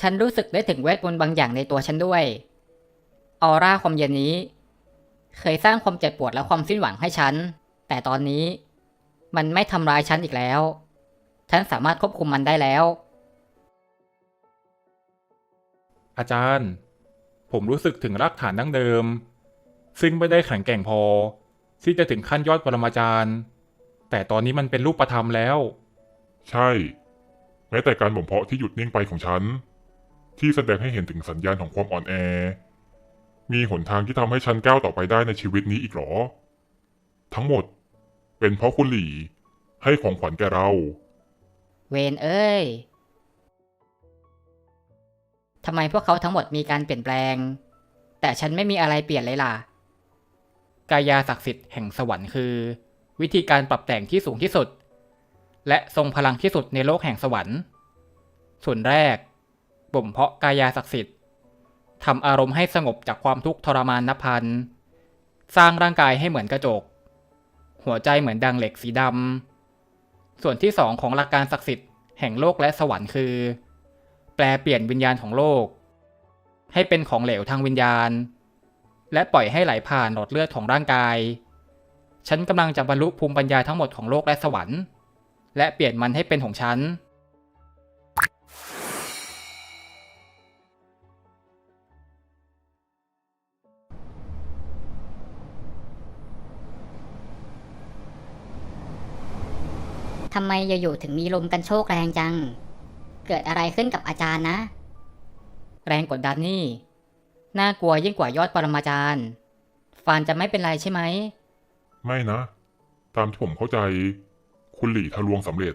ฉันรู้สึกได้ถึงเวทมนต์บางอย่างในตัวฉันด้วย ออร่าความเย็นนี้ เคยสร้างความเจ็บปวดและความสิ้นหวังให้ฉัน แต่ตอนนี้ มันไม่ทำร้ายฉันอีกแล้ว ฉันสามารถควบคุมมันได้แล้ว อาจารย์ ผมรู้สึกถึงรากฐานดั้งเดิม ซึ่งไม่ได้แข็งแกร่งพอ ที่จะถึงขั้นยอดปรมาจารย์ แต่ตอนนี้มันเป็นรูปธรรมแล้ว ใช่ แม้แต่การบ่มเพาะที่หยุดนิ่งไปของฉัน ที่แสดงให้เห็นถึงสัญญาณของความอ่อนแอ มีหนทางที่ทำให้ฉันก้าวต่อไปได้ในชีวิตนี้อีกเหรอ ทั้งหมดเป็นเพราะคุณหลี่ ให้ของขวัญแก่เรา เวนเอ้ยทำไมพวกเขาทั้งหมดมีการเปลี่ยนแปลง แต่ฉันไม่มีอะไรเปลี่ยนเลยล่ะ กายาศักดิ์สิทธิ์แห่งสวรรค์คือ วิธีการปรับแต่งที่สูงที่สุด และทรงพลังที่สุดในโลกแห่งสวรรค์ ส่วนแรก บ่มเพาะกายาศักดิ์สิทธิ์ทำอารมณ์ให้สงบจากความทุกข์ทรมานนับพัน สร้างร่างกายให้เหมือนกระจก หัวใจเหมือนดังเหล็กสีดำ ส่วนที่สองของหลักการศักดิ์สิทธิ์แห่งโลกและสวรรค์คือ แปลเปลี่ยนวิญญาณของโลก ให้เป็นของเหลวทางวิญญาณ และปล่อยให้ไหลผ่านหลอดเลือดของร่างกาย ฉันกำลังจะบรรลุภูมิปัญญาทั้งหมดของโลกและสวรรค์ และเปลี่ยนมันให้เป็นของฉัน ทำไมอยู่ๆถึงมีลมกันโชกแรงจัง เกิดอะไรขึ้นกับอาจารย์นะ แรงกดดันนี่ น่ากลัวยิ่งกว่ายอดปรมาจารย์ ฟานจะไม่เป็นไรใช่ไหม ไม่นะ ตามที่ผมเข้าใจ คุณหลี่ทะลวงสำเร็จ